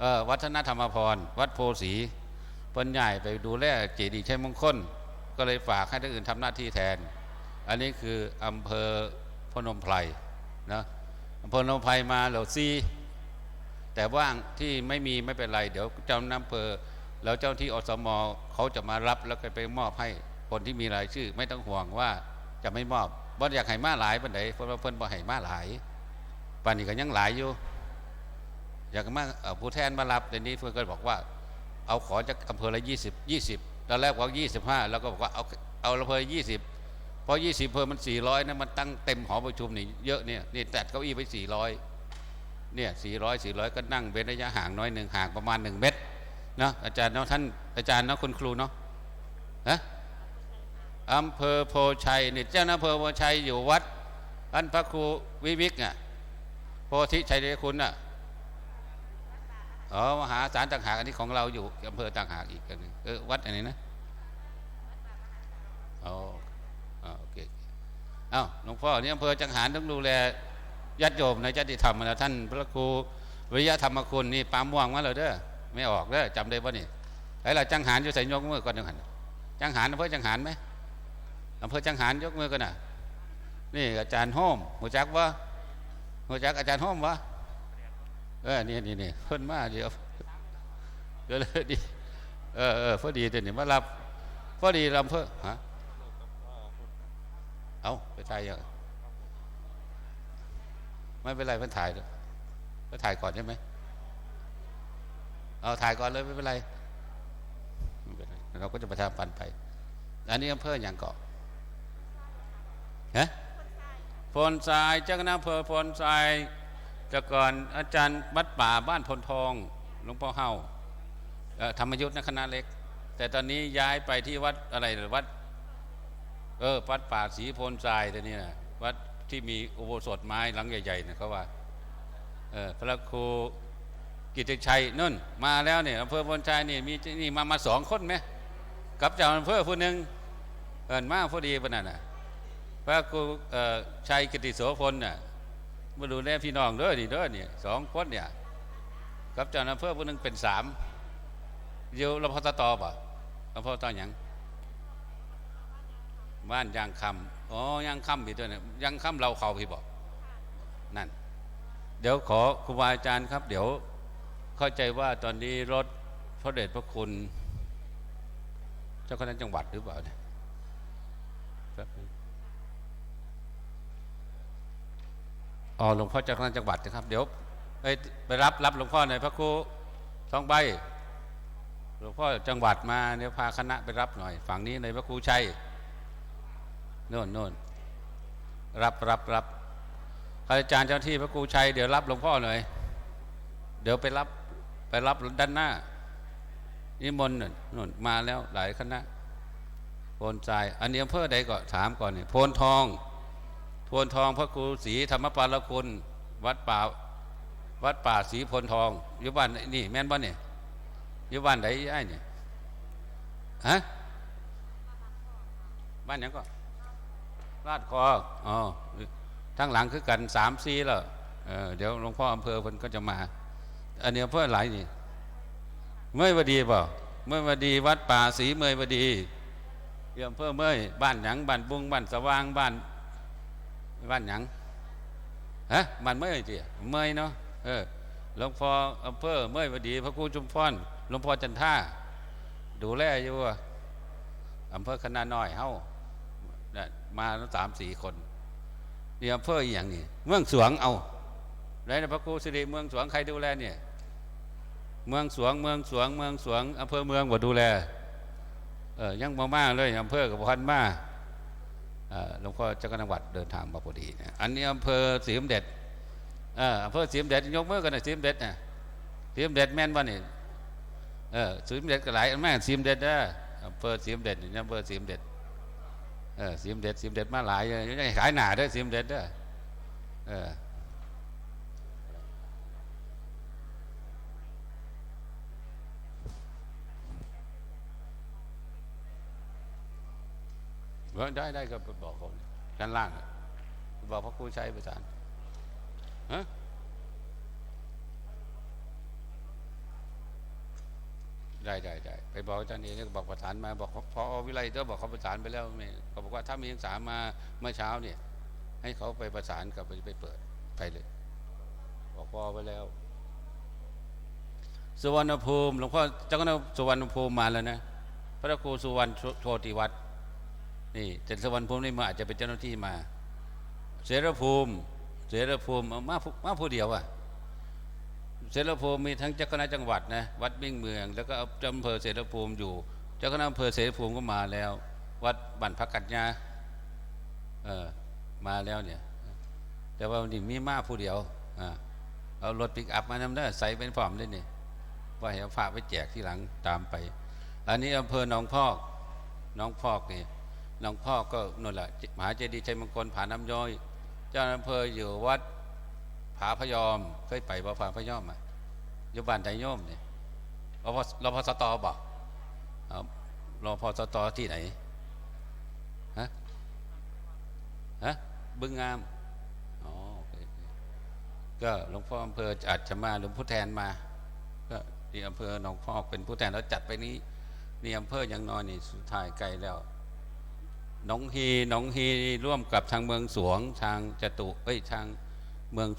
เออวัฒนธรรมพร วัดโพสีเปิ้นใหญ่ไปดูแลเจดีย์ชัยมงคล ก็เลยฝากให้ท่านอื่นทำหน้าที่แทน อันนี้คืออำเภอพนมไพรนะอำเภอพนมไพรมาเหล่าซีแต่ว่างที่ไม่มีไม่เป็นไร เดี๋ยวเจ้าหน้าอำเภอแล้วเจ้าที่อสมเขาจะมารับแล้วก็ไปมอบให้คนที่มีรายชื่อ ไม่ต้องห่วงว่าจะไม่มอบบ่อยากให้มาหลายปานใดเพราะว่าเพิ่นบ่ให้มาหลายป่านนี้ก็ยังหลายอยู่ อยากมาเอ่อผู้แทนมารับแต่นี้เพื่อนก็บอกว่า เอาขอจากอำเภอละยี่สิบยี่สิบตอนแรกว่ายี่สิบห้าแล้วก็บอกว่าเอาเอาอำเภอยี่สิบพอยี่สิบอำเภอมันสี่ร้อยนะมันตั้งเต็มหอประชุมนี่เยอะเนี่ยนี่ตัดเก้าอี้ไปสี่ร้อยเนี่ยสี่ร้อยสี่ร้อยก็นั่งเว้นระยะห่างน้อยหนึ่งห่างประมาณหนึ่งเมตรเนาะอาจารย์เนาะท่านอาจารย์เนาะคุณครูเนาะนะอำเภอโพชัยนี่เจ้าหน้าอำเภอโพชัยอยู่วัดท่านพระครูวิวิกอะโพธิชัยเดชคุณอะ อ๋อมหาสารต่างหากอันนี้ของเราอยู่อำเภอต่างหากอีกอันนึงเออวัดอะไรนะอ๋ออ๋อโอเคเอ้าหลวงพ่อนี่อำเภอจังหารต้องดูแลญาติโยมในญาติธรรมนะท่านพระครูวิยะธรรมคุณนี่ปามม่วงมาเลยเด้อไม่ออกเด้อจำได้ป่ะนี่ไอ้เราจังหารอยู่ใส่ยกมือก่อนหนึ่งหันจังหารอำเภอจังหารไหมอำเภอจังหารยกมือกันน่ะนี่อาจารย์โฮมหัวจักวะหัวจักอาจารย์โฮมวะ เออนี่นี่นี่เพิ่นมาเดี๋ยวก็เลยดีเออเออพอดีเดี๋ยวนี้มารับพอดีลำเพื่อฮะเอาไปถ่ายยังไม่เป็นไรเพิ่นถ่ายเถอะก็ถ่ายก่อนใช่ไหมเอาถ่ายก่อนเลยไม่เป็นไรไม่เป็นไรเราก็จะประชาสัมพันธ์ไป อันนี้อำเภออย่างเกาะฮะพลทรายเจ้าคณะอำเภอพลทราย แต่ก่อนอาจารย์วัดป่าบ้านพลทองหลวงพ่อเฮาธรรมยุทธ์นะคณะเล็ก แต่ตอนนี้ย้ายไปที่วัดอะไรหรือวัดเออวัดป่าศรีพนทรายแต่นี่นะวัดที่มีอุโบสถไม้หลังใหญ่ๆนะเขาว่าเออพระครูกิติชัยนุ่นมาแล้วเนี่ยอำเภอพลชัยนี่มีนี่มามาสองคนไหมกับเจ้าอำเภอผู้หนึ่งเอินมาพอดีปะนั่นน่ะพระครูเอ่อชัยกิติโสพลน่ะ มาดูแลพี่น้องเด้อนี่เด้อนี่สองคนเนี่ยกับเจ้าอำเภอผู้หนึงเป็นสามอยู่รพตตป่ะรพตหยังบ้านยางคำอ๋อยางคำพี่ตัวเนี่ยยางคำเราเขาพี่บอกนั่น เดี๋ยวขอครูบาอาจารย์ครับ เดี๋ยวเข้าใจว่าตอนนี้รถพระเดชพระคุณ เจ้าคณะจังหวัดหรือเปล่าเนี่ยแป๊บนึง อ๋อหลวงพ่อจาคณะจังหวัดนะครับ เดี๋ยวไปไปรับรับหลวงพ่อหน่อยพระครูสองใบหลวงพ่อจังหวัดมาเดี๋ยวพาคณะไปรับหน่อย ฝั่งนี้ในพระครูชัยโน่นโน่นรับรับรับอาจารย์เจ้าที่พระครูชัยเดี๋ยวรับหลวงพ่อหน่อย เดี๋ยวไปรับไปรับด้านหน้านิมนต์น่ะโน่นมาแล้วหลายคณะโพนทราย อันนี้อำเภอใดก็ถามก่อนเนี่ยโพนทอง พลทองพระครูศรีธรรมปาลคุณ วัดป่าวัดป่าศรีพลทองอยู่บ้านนี่แม่นบ้านนี่อยู่บ้านไหนไอ้นี่ฮะบ้านยังก็ลาดคออ๋อทั้งหลังคือกันสามซีแล้วเอเดี๋ยวหลวงพ่ออำเภอเพิ่นก็จะมา อันนี้อำเภอหลายนี่เมื่อวดีเปล่าเมื่อวดีวัดป่าศรีเมื่อวดีอยู่อำเภอเมื่อบ้านหยังบ้านบุงบ้านสว่างบ้าน บ้านหยังฮะบ้านเมื่อยจีเมื่อยเนาะเออหลวงพ่ออำเภอเมื่อยวดี พระครูจุมพรหลวงพ่อจันท่าดูแลอยู่อะอำเภอคณะน้อยเฮ้าน่มาสามสี่คนนี่อำเภออย่างนี้เมืองสวงเอาแล้วพระครูสิริเมืองสวงใครดูแลเนี่ย เมืองสวงเมืองสวงเมืองสวงอำเภอเมืองบ่ดูแลเออยังมามาเลยอำเภอกับพันมา หลวงพ่อเจ้าคณะจังหวัดเดินทางมาพอดีนะอันนี้อำเภอสีมเด็ดอำเภอสีมเด็ดยกมือกันนะสีมเด็ดนะสีมเด็ดแม่นวันนี่เออสีมเด็ดก็หลายอันแม่สีมเด็ดนะอำเภอสีมเด็จนี่อำเภอสีมเด็ดเออสีมเด็ดสีมเด็ดมาหลายยังขายหนาด้วยสีมเด็ดเด้อเออ ได้ได้ก็บอกเขาชั้นล่างบอกพระครูชัยประสานฮะได้ได้ได้ไปบอกอาจารย์เองก็บอกประสานมาบอกพอวิไลก็บอกเขาประสานไปแล้วไม่เขาบอกว่าถ้ามีเอกสามาเมื่อเช้าเนี่ย ให้เขาไปประสานกับไปไปเปิดไปเลย บอกพอไปแล้วสุวรรณภูมิหลวงพ่อเจ้าคณะสุวรรณภูมิมาแล้วนะ พระครูสุวรรณโชติวัฒน์ นี่แต่สวรรณภูมินี่มาอาจจะเป็นเจ้าหน้าที่มา เสรภูมิ เสรภูมิมาผู้มาผู้เดียวอะเสรภูมิมีทั้งเจ้าคณะจังหวัดนะวัดมิ่งเมือง แล้วก็อำเภอเสรภูมิอยู่ เจ้าคณะอำเภอเสรภูมิก็มาแล้ว วัดบันพักกัญญาเออมาแล้วเนี่ย แต่ว่านนี้มีมาผู้เดียวอ่าเอารถปิกอัพมานำได้ใส่เป็นฟอร์มได้นี่ว่าให้เอาฝากไปแจกที่หลังตามไป อันนี้อำเภอหนองพอกหนองพอกนี่ หนองพ่อก็นั่นแหละมหาเจดีย์ชัยมงคลผาน้ำย้อย เจ้าอำเภออยู่วัดผาพยอมเคยไปบ่ผาพยอมอะอยู่บ้านไทยโยมเนี่ยรพรพสตบอกรับรพสตที่ไหนฮะฮะบึงงามอ๋อโอเคก็หลวงพ่ออำเภออาจจะมาหรือผู้แทนมา ก็ที่อำเภอหนองพอกเป็นผู้แทนแล้วจัดไปนี้นี่อำเภอยังนอนนี่สุดท้ายไกลแล้ว หนองฮีหนองฮีร่วมกับทางเมืองสวง ทางจตุเอ้ยทางเมือง